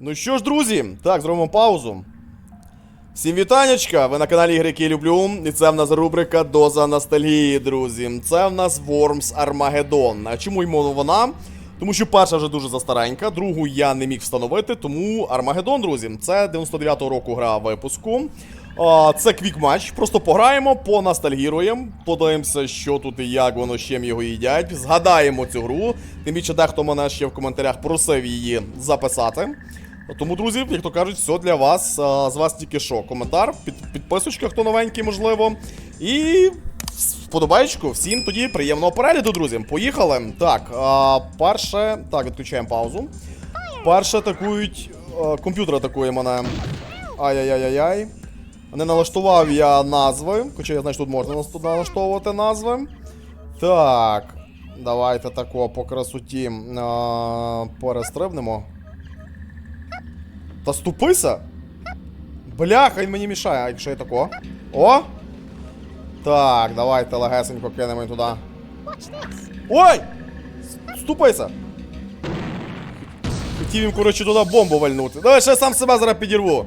Ну що ж, друзі, так, зробимо паузу. Всім вітанечка! Ви на каналі Ігри, які люблю. І це в нас рубрика Доза ностальгії, друзі. Це в нас Worms Armageddon. А чому йому вона? Тому що перша вже дуже застаренька, другу я не міг встановити, тому Армагеддон, друзі, це 99-го року гра випуску. Це квік-матч. Просто пограємо, поностальгіруємо, подивимося, що тут і як воно з чим його їдять. Згадаємо цю гру. Тим більше дехто мене ще в коментарях просив її записати. Тому, друзі, як то кажуть, все для вас. З вас тільки що. Коментар, під, підписочка, хто новенький, можливо. І вподобайку. Всім тоді приємного перегляду, друзі. Поїхали. Так, перше. Так, відключаємо паузу. Перше атакують. Комп'ютер атакує мене. Ай-яй-яй-яй. Не налаштував я назви. Хоча я знаю, що тут можна налаштовувати назви. Так. Давайте тако по красоті а, перестрибнемо. Та ступися! Бляха, він мені мішає, а якщо я тако. О! Так, давайте легесенько кинемо туди. Ой! Ступайся! Хотів їм, коротше, туди бомбу вальнути. Давай ще сам себе зараз підірву.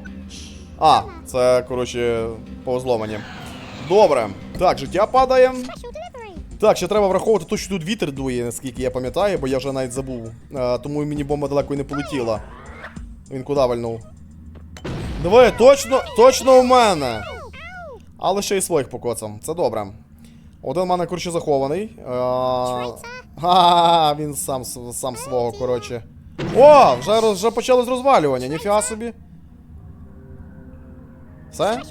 А, це, коротше, повезло мені. Добре. Так, життя падає. Так, ще треба враховувати те, що тут вітер дує, наскільки я пам'ятаю, бо я вже навіть забув. Е, тому мені бомба далеко і не полетіла. Він куди вальнув? Диви, точно, точно у мене. Але ще й своїх покоцам. Це добре. Один в мене, коротше, захований. Е, Ха, він сам, сам свого, коротше. О, вже, вже почалось розвалювання, ніфіга собі. Все?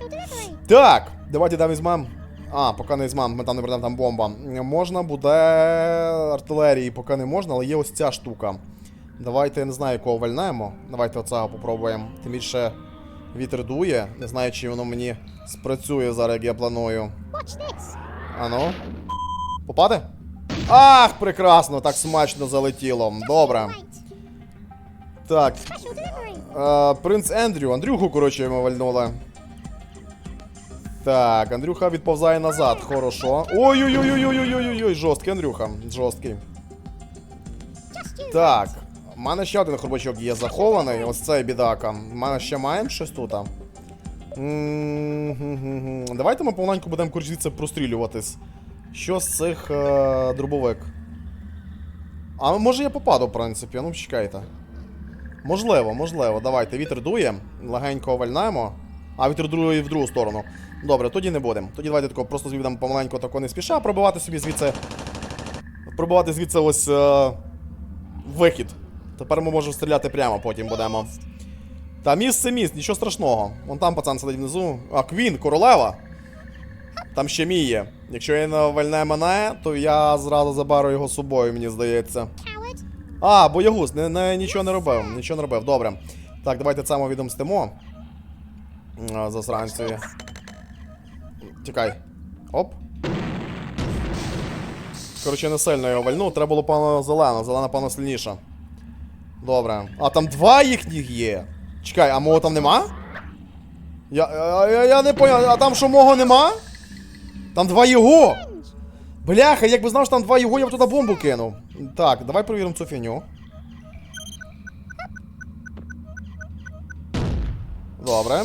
Так, давайте там візьмемо. А, поки не візьмемо, ми там не беремо там бомба. Можна буде артилерії, поки не можна, але є ось ця штука. Давайте я не знаю, якого вальнемо. Давайте оцього попробуємо. Тим більше вітер дує. Не знаю, чи воно мені спрацює зараз, як я планую. Ану. Попаде? Ах, прекрасно, так смачно залетіло. Добре. Так. Е, принц Ендрю. Андрюху, коротше, йому вальнули. Так, Андрюха відповзає назад. Хорошо. Ой-ой-ой-ой-ой-ой-ой-ой, жорсткий Андрюха. Жорсткий. Так. У мене ще один хробачок є захований. Ось цей бідака. У мене ще маємо щось тут. Давайте ми помаленьку будемо звідси прострілюватись. Що з цих е, дробовик? А може я попаду, в принципі, ну чекайте. Можливо, можливо. Давайте, вітер дує, легенько вальнаємо. А, вітер дує в другу сторону. Добре, тоді не будемо. Тоді давайте тако просто звідом помаленьку тако не спіша, пробивати собі звідси. Пробивати звідси ось е, вихід. Тепер ми можемо стріляти прямо, потім будемо. Та місце міст, нічого страшного. Вон там пацан сидить внизу. А, Квін, королева. Там ще мій є. Якщо він вальне мене, то я зразу заберу його собою, мені здається. А, боягуз, не, не, нічого не робив, нічого не робив, добре. Так, давайте це ми відомстимо. А, Засранцеві. Тікай. Оп. Коротше, не сильно його вальнув, треба було пана зелена, зелена пана сильніша. Добре. А там два їхніх є. Чекай, а мого там нема? Я, я, я, не поняв, а там що мого нема? Там два його! Бляха, якби знав, що там два його, я б туди бомбу кинув. Так, давай перевіримо цю фігню. Добре.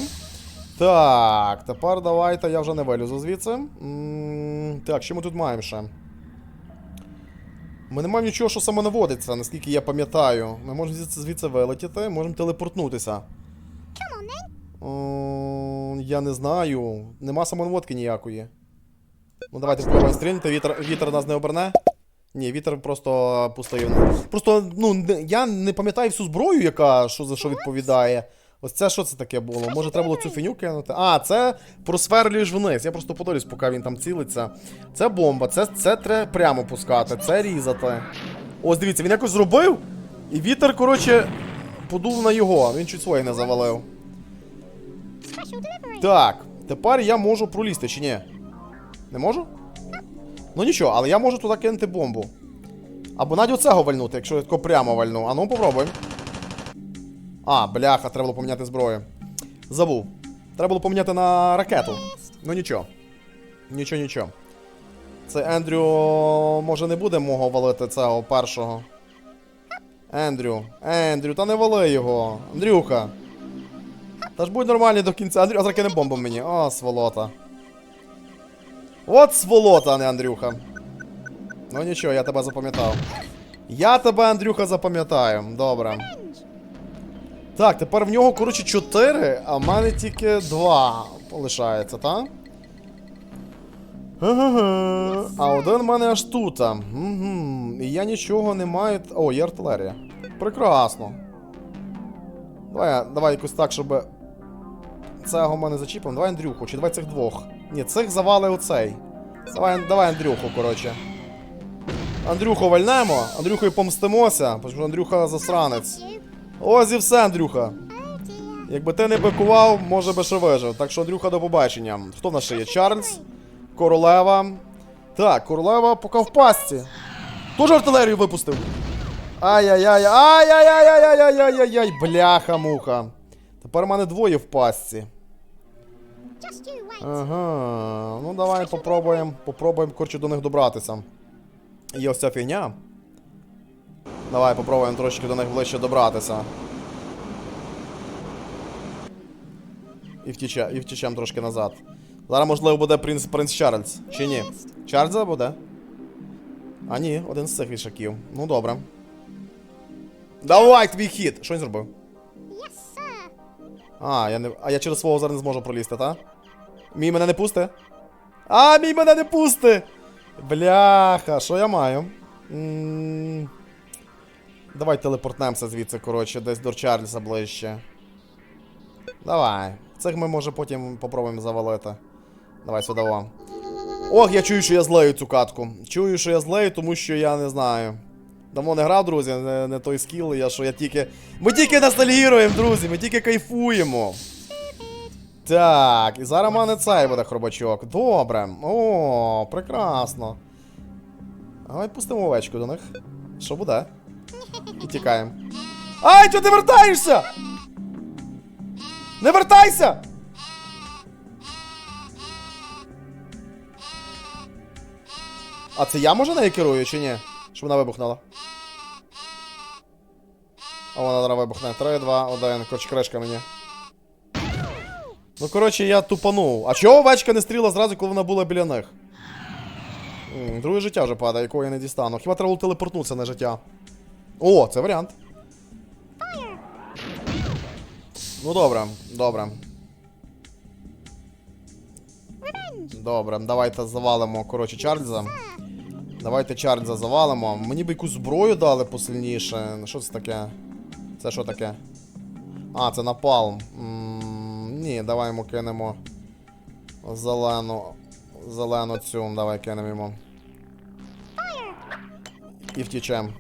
Так, тепер давайте я вже не вилізу звідси. М, Так, що ми тут маємо ще? Ми не маємо нічого, що самонаводиться, наскільки я пам'ятаю. Ми можемо звідси, вилетіти, можемо телепортнутися. О, я не знаю. Нема самонаводки ніякої. Ну давайте спробуємо стрільнути, вітер, вітер нас не оберне. Ні, вітер просто пустий. Просто, ну, я не пам'ятаю всю зброю, яка що за що відповідає. Ось це що це таке було? Може треба було цю фіню кинути? А, це просверлюєш вниз. Я просто подивлюсь, поки він там цілиться. Це бомба, це, це треба прямо пускати, це різати. Ось дивіться, він якось зробив, і вітер, коротше, подув на його. Він чуть своє не завалив. Так, тепер я можу пролізти чи ні? Не можу? Ну нічого, але я можу туди кинути бомбу. Або навіть оцього вальнути, якщо я тако прямо вальну. А ну попробуй. А, бляха, треба було поміняти зброю. Забув. Треба було поміняти на ракету. Ну нічого. Нічого, нічого. Це Ендрю може не буде мого валити цього першого. Ендрю, Ендрю, та не вали його. Андрюха. Та ж будь нормальний до кінця. Андрю, а зараз кине бомбу мені. О, сволота. От сволота, а не Андрюха. Ну нічого, я тебе запам'ятав. Я тебе, Андрюха, запам'ятаю. Добре. Так, тепер в нього, коротше, 4, а в мене тільки 2 лишається, так? А один в мене аж тут. І я нічого не маю. О, є артилерія. Прекрасно. Давай, давай якось так, щоб. Цього в мене зачіпимо. Давай Андрюху, чи давай цих двох. Ні, цих завали оцей. Давай, давай Андрюху, коротше. Андрюху вальнемо, Андрюхою помстимося, тому що Андрюха засранець. Ось і все, Андрюха. Якби ти не бикував, може би ще вижив. Так що, Андрюха, до побачення. Хто в нас ще є? Чарльз, Королева. Так, королева поки в пастці. Тоже артилерію випустив. Ай-яй-яй, ай-яй-яй-яй-яй-яй-яй-яй, бляха-муха. Тепер у мене двоє в пастці. Ага, ну давай попробуємо, попробуємо, коротше, до них добратися. Є ось ця фігня. Давай попробуємо трошки до них ближче добратися. І втіче, і втічемо трошки назад. Зараз, можливо, буде принц, принц Чарльз. Чи ні? Чарльза буде? А ні, один з цих вішаків. Ну добре. Давай, твій хід! Що він зробив? А, я не. А я через свого зараз не зможу пролізти, та? Мій мене не пусте? А, мій мене не пусте! Бляха, що я маю? м Давай телепортнемося звідси, коротше, десь до Чарльза ближче. Давай. Цих ми може потім попробуємо завалити. Давай сюди. Ох, я чую, що я злею цю катку. Чую, що я злею, тому що я не знаю. Давно не грав, друзі, не, не той скіл, я що я тільки. Ми тільки ностальгіруємо, друзі, ми тільки кайфуємо. Так, і зараз мене цей буде хробачок. Добре. О, прекрасно. Давай пустимо овечку до них. Що буде? І тікаємо. Ай, чого ти вертаєшся? Не вертайся! А це я може нею керую чи ні? Щоб вона вибухнула. А вона зараз вибухне. 3, 2, 1. Коротше, кришка мені. Ну, коротше, я тупанув. А чого овечка не стріла зразу, коли вона була біля них? Друге життя вже падає, якого я не дістану. Хіба треба було телепортнутися на життя? О, це варіант. Ну добре, добре. Добре, давайте завалимо, коротше, Чарльза. Давайте Чарльза завалимо. Мені б якусь зброю дали посильніше. Що це таке? Це що таке? А, це напалм. М, ні, давай йому кинемо зелену. Зелену цю, давай кинемо йому. І втічем.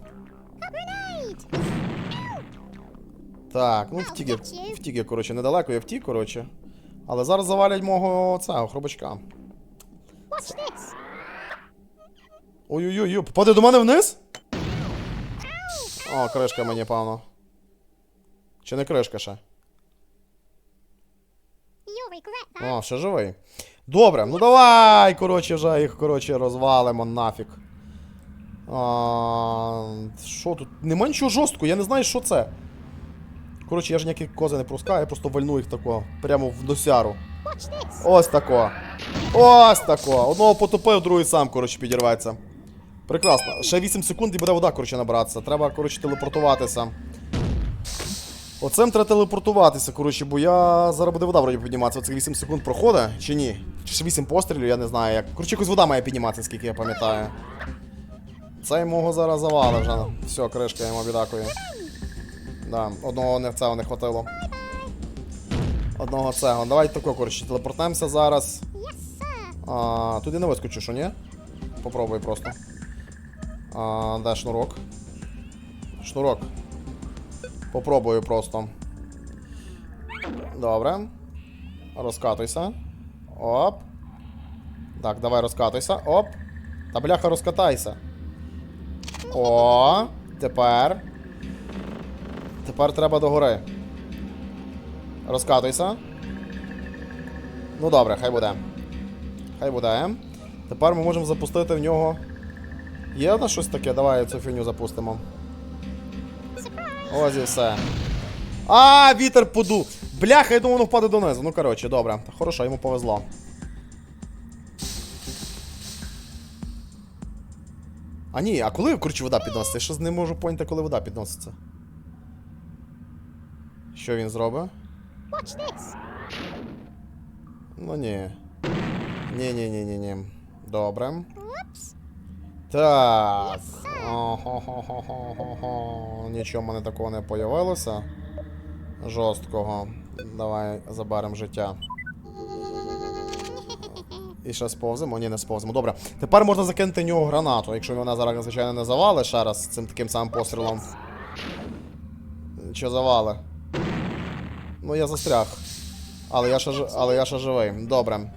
Так, ну втік, я- втік я, коротше, недалеко я втік, коротше. Але зараз завалять мого цього хробачка. Ой-ой-ой, попаде до мене вниз? О, кришка мені, певно. Чи не кришка ще? О, ще живий. Добре, ну давай, коротше, вже їх, коротше, розвалимо нафіг. Що тут? Нема нічого жорсткого, я не знаю, що це. Коротше, я ж ніякі кози не пускаю, я просто вальну їх тако, прямо в досяру. Ось тако. Ось тако. Одного потопив, другий сам, коротше, підірветься. Прекрасно. Ще 8 секунд і буде вода, коротше, набиратися. Треба, коротше, телепортуватися. Оцим треба телепортуватися, коротше, бо я зараз буде вода вроді підніматися. Оцих 8 секунд проходить, чи ні? Чи ще 8 пострілів, я не знаю як. Коротше, якось вода має підніматися, скільки я пам'ятаю. Цей мого зараз завали вже. Все, кришка йому бідакує. Да, одного не цього не хватило. Одного цього. Давай тако, коротше, телепортнемося зараз. А, туди не вискочу, що ні? Попробуй просто. А, де шнурок? Шнурок. Попробую просто. Добре. Розкатуйся. Оп. Так, давай розкатуйся. Оп. Та бляха, розкатайся. О, тепер. Тепер треба догори. Розкатуйся. Ну добре, хай буде. Хай буде. Тепер ми можемо запустити в нього. Є на щось таке? Давай цю фігню запустимо. Ось і все. А, вітер подув. Бляха, я думав, воно впаде донизу. Ну, коротше, добре. Хорошо, йому повезло. А ні, а коли, коротше, вода підноситься? Я щось не можу поняти, коли вода підноситься. Що він зробить? Watch this. Ну ні. Ні, ні, ні, ні, ні. Добре. Whoops. Так. Охо-хо-хо-хо-хо-хо. Нічого в мене такого не появилося. Жорсткого. Давай заберемо життя. І ще сповземо? Ні, не сповземо. Добре. Тепер можна закинути нього гранату, якщо вона зараз, звичайно, не завали ще раз цим таким самим пострілом. Що завали? Ну, я застряг. Але я ще, але я ще живий. Добре.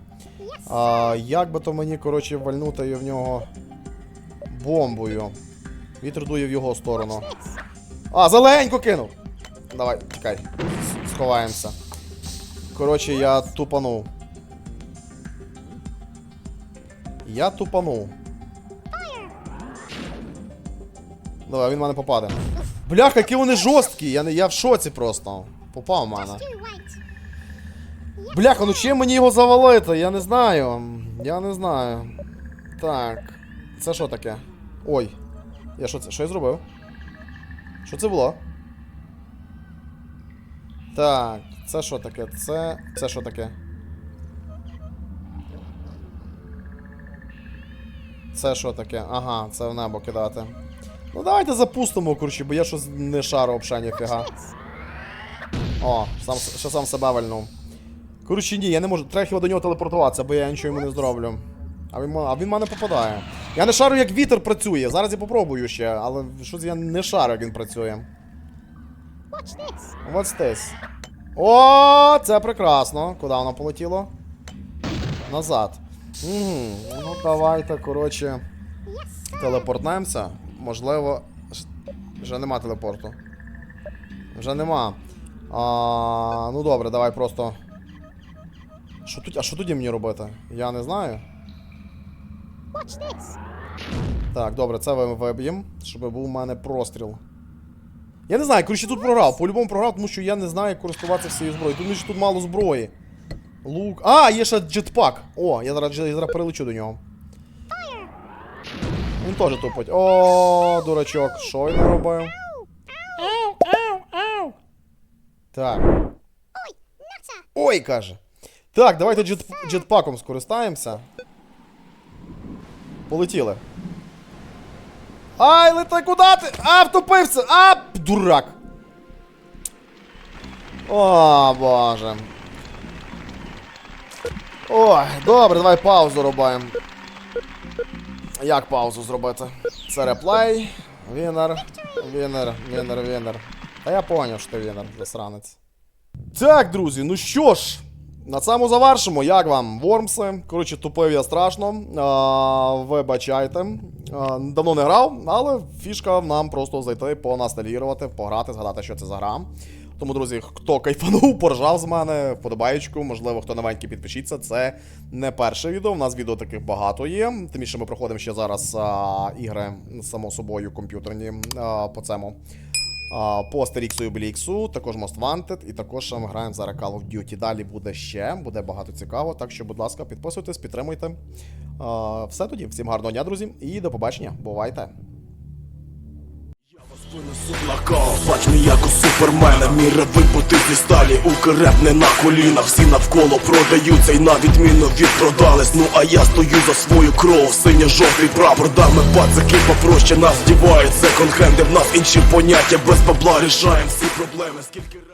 А, як би то мені, коротше, вальнути в нього бомбою. Вітер дує в його сторону. А, зеленько кинув! Давай, тікай. Сховаємося. Коротше, я тупанув. Я тупанув. Давай, він в мене попаде. Бляха, які вони жорсткі! Я, я в шоці просто. Попав в мене. Бляха, ну чим мені його завалити? Я не знаю. Я не знаю. Так. Це що таке? Ой. Я що це? Що я зробив? Що це було? Так, це що таке? Це. Це що таке? Це що таке? Ага, це в небо кидати. Ну давайте запустимо, коротше, бо я щось не шару взагалі ніфіга. О, сам, ще сам себе вальнув. Коротше, ні, я не можу. Треба хіба до нього телепортуватися, бо я нічого йому не зроблю. А він, а він мене попадає. Я не шарю, як вітер працює. Зараз я попробую ще, але щось я не шарю, як він працює. What's this? О, це прекрасно. Куди воно полетіло? Назад. Угу. Ну давайте, коротше, телепортнемося. Можливо. Вже нема телепорту. Вже нема. А, ну добре, давай просто. Що тут, а що тоді мені робити? Я не знаю. Так, добре, це ви- виб'єм, щоб був у мене простріл. Я не знаю, коротше, тут програв. По-любому програв, тому що я не знаю, як користуватися всією зброєю. Тому що тут мало зброї. Лук. А, є ще джетпак. О, я зараз, я зараз перелечу до нього. Він теж тупить. О, дурачок. Що він робив? Так. Ой, каже. Так, давайте джет, джетпаком скористаємося. Полетіли. Ай, летай, куди ти? А, втопився! А, дурак! О, боже. Ой, добре, давай паузу робимо. Як паузу зробити? Це реплей. Вінер. Вінер, вінер, вінер. Та я поняв, що ти вінер, засранець. Так, друзі, ну що ж, на цьому завершимо. Як вам, Вормси? Коротше, тупив я страшно. А, вибачайте. А, давно не грав, але фішка нам просто зайти, поностальгірувати, пограти, згадати, що це за гра. Тому, друзі, хто кайфанув, поржав з мене, вподобаєчку, можливо, хто новенький, підпишіться. Це не перше відео. У нас відео таких багато є. Тим більше ми проходимо ще зараз а, ігри, само собою, комп'ютерні а, по цьому. По Астеріксу і Обеліксу, також Most Wanted, і також ми граємо зараз Call of Duty. Далі буде ще, буде багато цікаво. Так що, будь ласка, підписуйтесь, підтримуйте. Все тоді, всім гарного дня, друзі, і до побачення. Бувайте! Бач мій як у супермена. Міра вибути зі сталі, укрепне на колінах Всі навколо продаються. І на відміну від продались Ну а я стою за свою кров, синя жовтий прапор. Дами пацаки попроще нас дівають Секонд-хенди, в нас інші поняття. Без бабла рішаємо всі проблеми. Скільки